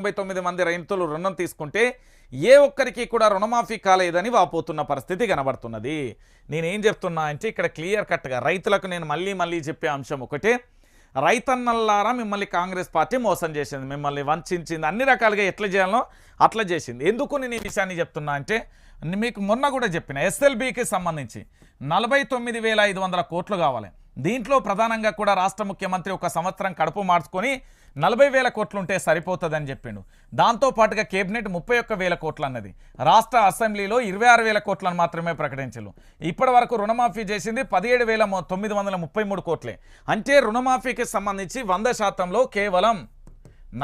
తొంభై తొమ్మిది మంది రైతులు రుణం తీసుకుంటే ఏ ఒక్కరికి కూడా రుణమాఫీ కాలేదని వాపోతున్న పరిస్థితి కనబడుతున్నది. నేనేం చెప్తున్నా అంటే ఇక్కడ క్లియర్ కట్గా రైతులకు నేను మళ్ళీ మళ్ళీ చెప్పే అంశం ఒకటే. రైతన్నల్లారా మిమ్మల్ని కాంగ్రెస్ పార్టీ మోసం చేసింది మిమ్మల్ని వంచింది అన్ని రకాలుగా ఎట్లా చేయాలో అట్లా చేసింది. ఎందుకు నేను ఈ విషయాన్ని చెప్తున్నా అంటే మీకు మొన్న కూడా చెప్పిన ఎస్ఎల్బికి సంబంధించి నలభై తొమ్మిది వేల ఐదు వందల కోట్లు కావాలి. దీంట్లో ప్రధానంగా కూడా రాష్ట్ర ముఖ్యమంత్రి ఒక సంవత్సరం కడుపు మార్చుకొని నలభై వేల కోట్లు ఉంటే సరిపోతుందని చెప్పిండు. దాంతో పాటుగా కేబినెట్ ముప్పై ఒక్క వేల కోట్లు అన్నది రాష్ట్ర అసెంబ్లీలో ఇరవై ఆరు వేల కోట్లను మాత్రమే ప్రకటించలు. ఇప్పటి వరకు రుణమాఫీ చేసింది పదిహేడు వేల తొమ్మిది వందల ముప్పై మూడు కోట్లే. అంటే రుణమాఫీకి సంబంధించి వంద శాతంలో కేవలం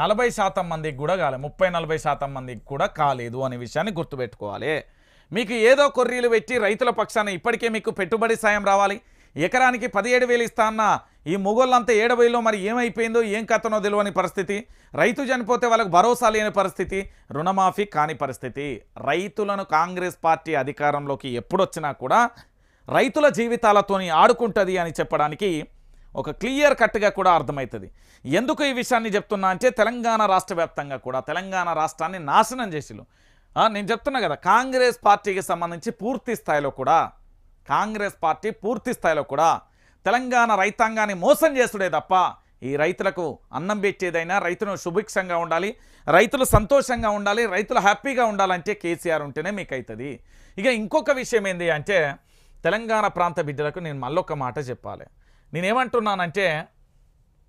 నలభై శాతం మందికి కూడా కాలేదు ముప్పై నలభై శాతం మందికి కూడా కాలేదు అనే విషయాన్ని గుర్తుపెట్టుకోవాలి. మీకు ఏదో కొర్రీలు పెట్టి రైతుల పక్షాన ఇప్పటికే మీకు పెట్టుబడి సాయం రావాలి. ఎకరానికి పదిహేడు వేలు ఇస్తా అన్న ఈ మొగోళ్ళంతా ఏడవైలో మరి ఏమైపోయిందో ఏం కథనో తెలియని పరిస్థితి. రైతు చనిపోతే వాళ్ళకు భరోసా లేని పరిస్థితి రుణమాఫీ కాని పరిస్థితి. రైతులను కాంగ్రెస్ పార్టీ అధికారంలోకి ఎప్పుడొచ్చినా కూడా రైతుల జీవితాలతోని ఆడుకుంటుంది అని చెప్పడానికి ఒక క్లియర్ కట్గా కూడా అర్థమవుతుంది ఎందుకు ఈ విషయాన్ని చెప్తున్నా అంటే తెలంగాణ రాష్ట్ర వ్యాప్తంగా కూడా తెలంగాణ రాష్ట్రాన్ని నాశనం చేసిలు నేను చెప్తున్నా కదా కాంగ్రెస్ పార్టీకి సంబంధించి పూర్తి స్థాయిలో కూడా కాంగ్రెస్ పార్టీ పూర్తి స్థాయిలో కూడా తెలంగాణ రైతాంగాన్ని మోసం చేస్తుడే తప్ప ఈ రైతులకు అన్నం పెట్టేదైనా రైతును సుభిక్షంగా ఉండాలి రైతులు సంతోషంగా ఉండాలి రైతులు హ్యాపీగా ఉండాలంటే కేసీఆర్ ఉంటేనే మీకు అవుతుంది ఇక ఇంకొక విషయం ఏంటి అంటే తెలంగాణ ప్రాంత బిడ్డలకు నేను మళ్ళొక మాట చెప్పాలి. నేనేమంటున్నానంటే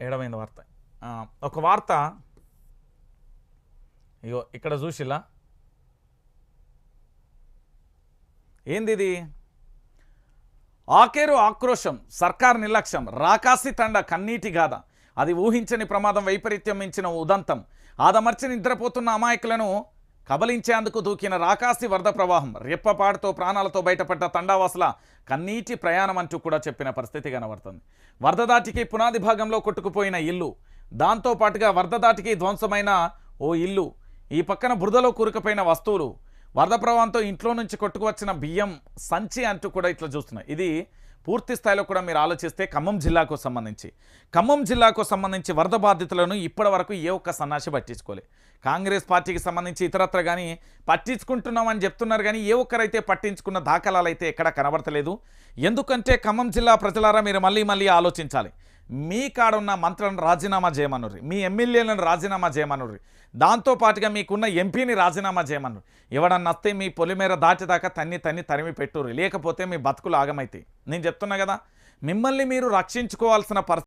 ఏడమైంది వార్త. ఒక వార్త. ఇగో ఇక్కడ చూసిలా. ఏంది ఇది ఆకేరు ఆక్రోశం సర్కార్ నిర్లక్ష్యం రాకాసి తండ కన్నీటి గాథ. అది ఊహించని ప్రమాదం వైపరీత్యం మించిన ఉదంతం. ఆదమర్చి నిద్రపోతున్న అమాయకులను కబలించేందుకు దూకిన రాకాసి వరద ప్రవాహం. రెప్పపాటుతో ప్రాణాలతో బయటపడ్డ తండావాసుల కన్నీటి ప్రయాణం అంటూ కూడా చెప్పిన పరిస్థితి కనబడుతుంది. వరద దాటికి పునాది భాగంలో కొట్టుకుపోయిన ఇల్లు. దాంతో పాటుగా వరద దాటికి ధ్వంసమైన ఓ ఇల్లు. ఈ పక్కన బురదలో కూరుకుపోయిన వస్తువులు. వరద ప్రవాహంతో ఇంట్లో నుంచి కొట్టుకువచ్చిన బియ్యం సంచి అంటూ కూడా ఇట్లా చూస్తున్నాయి ఇది పూర్తి స్థాయిలో కూడా మీరు ఆలోచిస్తే ఖమ్మం జిల్లాకు సంబంధించి. ఖమ్మం జిల్లాకు సంబంధించి వరద బాధితులను ఇప్పటి వరకు ఏ ఒక్క సన్నాసి పట్టించుకోలే. కాంగ్రెస్ పార్టీకి సంబంధించి ఇతరత్ర కానీ పట్టించుకుంటున్నామని చెప్తున్నారు కానీ ఏ ఒక్కరైతే పట్టించుకున్న దాఖలాలు అయితే ఎక్కడ కనబడతలేదు. ఎందుకంటే ఖమ్మం జిల్లా ప్రజలారా మీరు మళ్ళీ మళ్ళీ ఆలోచించాలి. మీ కాడున్న మంత్రులను రాజీనామా చేయమనుర్రి. మీ ఎమ్మెల్యేలను రాజీనామా చేయమనుర్రి. దాంతో పాటుగా మీకున్న ఎంపీని రాజీనామా చేయమన్నారు. ఎవడన్నా వస్తే మీ పొలిమేర దాటిదాకా తన్ని తన్ని తరిమి పెట్టురు లేకపోతే మీ బతుకులు ఆగమైతాయి. నేను చెప్తున్నా కదా మిమ్మల్ని మీరు రక్షించుకోవాల్సిన పరిస్థితి